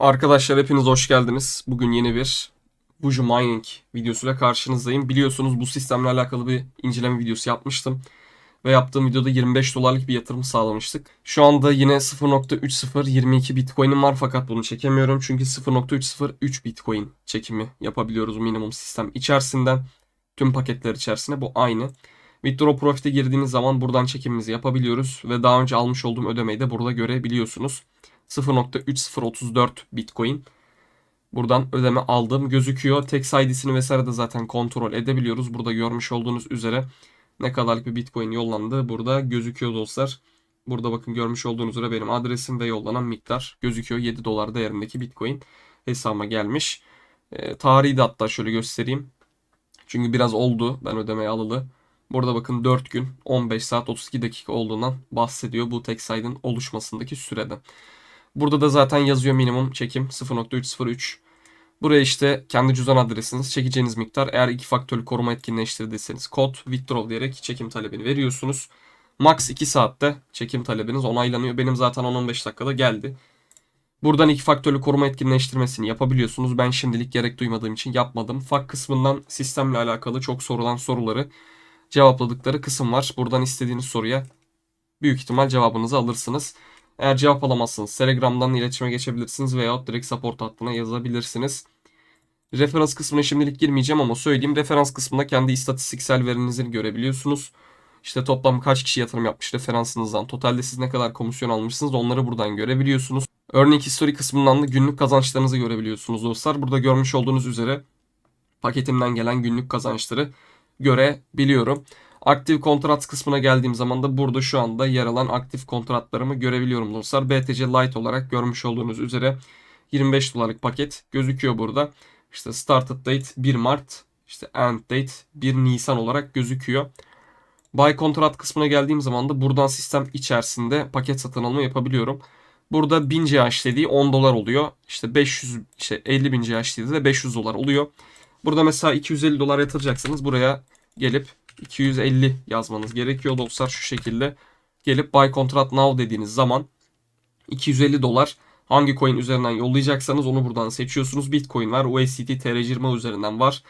Arkadaşlar hepiniz hoş geldiniz. Bugün yeni bir Buju Mining videosuyla karşınızdayım. Biliyorsunuz bu sistemle alakalı bir inceleme videosu yapmıştım. Ve yaptığım videoda 25 dolarlık bir yatırım sağlamıştık. Şu anda yine 0.3022 Bitcoin'im var fakat bunu çekemiyorum. Çünkü 0.303 Bitcoin çekimi yapabiliyoruz minimum sistem içerisinden. Tüm paketler içerisinde bu aynı. Withdraw Profit'e girdiğimiz zaman buradan çekimimizi yapabiliyoruz. Ve daha önce almış olduğum ödemeyi de burada görebiliyorsunuz. 0.3034 Bitcoin. Buradan ödeme aldığım gözüküyor. Tax ID'sini vesaire de zaten kontrol edebiliyoruz. Burada görmüş olduğunuz üzere ne kadarlık bir Bitcoin yollandığı burada gözüküyor dostlar. Burada bakın görmüş olduğunuz üzere benim adresim ve yollanan miktar gözüküyor. 7 dolar değerindeki Bitcoin hesabıma gelmiş. E, tarihi de hatta şöyle göstereyim. Çünkü biraz oldu ben ödemeyi alalı. Burada bakın 4 gün 15 saat 32 dakika olduğundan bahsediyor bu tek saydın oluşmasındaki sürede. Burada da zaten yazıyor minimum çekim 0.303. Buraya işte kendi cüzdan adresiniz, çekeceğiniz miktar. Eğer iki faktörlü koruma etkinleştirdiyseniz kod withdraw diyerek çekim talebini veriyorsunuz. Max 2 saatte çekim talebiniz onaylanıyor. Benim zaten 10-15 dakikada geldi. Buradan iki faktörlü koruma etkinleştirmesini yapabiliyorsunuz. Ben şimdilik gerek duymadığım için yapmadım. FAK kısmından sistemle alakalı çok sorulan soruları cevapladıkları kısım var. Buradan istediğiniz soruya büyük ihtimal cevabınızı alırsınız. Eğer cevap alamazsınız Telegram'dan iletişime geçebilirsiniz veyahut direkt support hattına yazabilirsiniz. Referans kısmına şimdilik girmeyeceğim ama söyleyeyim. Referans kısmında kendi istatistiksel verinizi görebiliyorsunuz. İşte toplam kaç kişi yatırım yapmış referansınızdan. Totalde siz ne kadar komisyon almışsınız onları buradan görebiliyorsunuz. Örnek history kısmından da günlük kazançlarınızı görebiliyorsunuz dostlar. Burada görmüş olduğunuz üzere paketimden gelen günlük kazançları görebiliyorum. Aktif kontrat kısmına geldiğim zaman da burada şu anda yer alan aktif kontratlarımı görebiliyorum dostlar. BTC Lite olarak görmüş olduğunuz üzere 25 dolarlık paket gözüküyor burada. İşte started date 1 Mart, işte end date 1 Nisan olarak gözüküyor. Buy kontrat kısmına geldiğim zaman da buradan sistem içerisinde paket satın alma yapabiliyorum. Burada 1000 CH dediği 10 dolar oluyor. İşte 500 işte 50 bin CH dediği de 500 dolar oluyor. Burada mesela 250 dolar yatıracaksanız buraya gelip 250 yazmanız gerekiyor dostlar şu şekilde. Gelip buy contract now dediğiniz zaman 250 dolar hangi coin üzerinden yollayacaksanız onu buradan seçiyorsunuz. Bitcoin var, USDT, TR20 üzerinden var.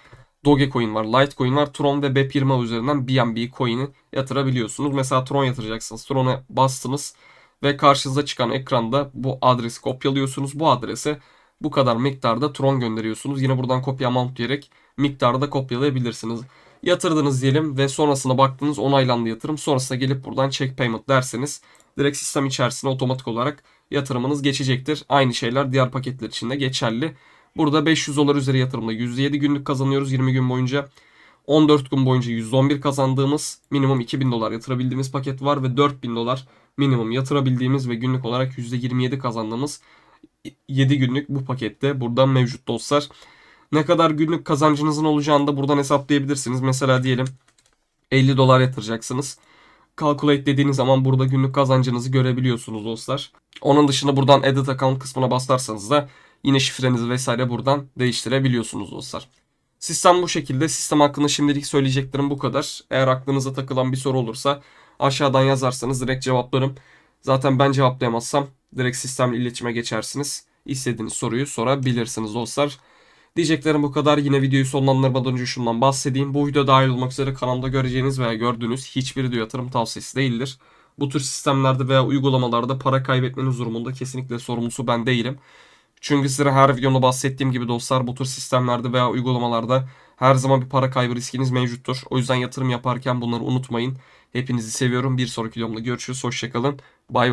Dogecoin var, Litecoin var, Tron ve BEP20 üzerinden BNB coin'i yatırabiliyorsunuz. Mesela Tron yatıracaksınız. Tron'a bastınız ve karşınıza çıkan ekranda bu adresi kopyalıyorsunuz. Bu adrese bu kadar miktarda Tron gönderiyorsunuz. Yine buradan kopya amount diyerek miktarı da kopyalayabilirsiniz yatırdınız diyelim ve sonrasında baktınız onaylandı yatırım. Sonrasında gelip buradan check payment derseniz direkt sistem içerisine otomatik olarak yatırımınız geçecektir. Aynı şeyler diğer paketler için de geçerli. Burada 500 dolar üzeri yatırımda %7 günlük kazanıyoruz 20 gün boyunca. 14 gün boyunca %11 kazandığımız minimum 2000 dolar yatırabildiğimiz paket var ve 4000 dolar minimum yatırabildiğimiz ve günlük olarak %27 kazandığımız 7 günlük bu pakette buradan mevcut dostlar ne kadar günlük kazancınızın olacağını da buradan hesaplayabilirsiniz. Mesela diyelim 50 dolar yatıracaksınız. Calculate dediğiniz zaman burada günlük kazancınızı görebiliyorsunuz dostlar. Onun dışında buradan edit account kısmına basarsanız da yine şifrenizi vesaire buradan değiştirebiliyorsunuz dostlar. Sistem bu şekilde. Sistem hakkında şimdilik söyleyeceklerim bu kadar. Eğer aklınıza takılan bir soru olursa aşağıdan yazarsanız direkt cevaplarım. Zaten ben cevaplayamazsam direkt sistemle iletişime geçersiniz. İstediğiniz soruyu sorabilirsiniz dostlar. Diyeceklerim bu kadar. Yine videoyu sonlandırmadan önce şundan bahsedeyim. Bu video dahil olmak üzere kanalda göreceğiniz veya gördüğünüz hiçbir video yatırım tavsiyesi değildir. Bu tür sistemlerde veya uygulamalarda para kaybetmeniz durumunda kesinlikle sorumlusu ben değilim. Çünkü size her videomda bahsettiğim gibi dostlar bu tür sistemlerde veya uygulamalarda her zaman bir para kaybı riskiniz mevcuttur. O yüzden yatırım yaparken bunları unutmayın. Hepinizi seviyorum. Bir sonraki videomda görüşürüz. Hoşçakalın. Bay bay.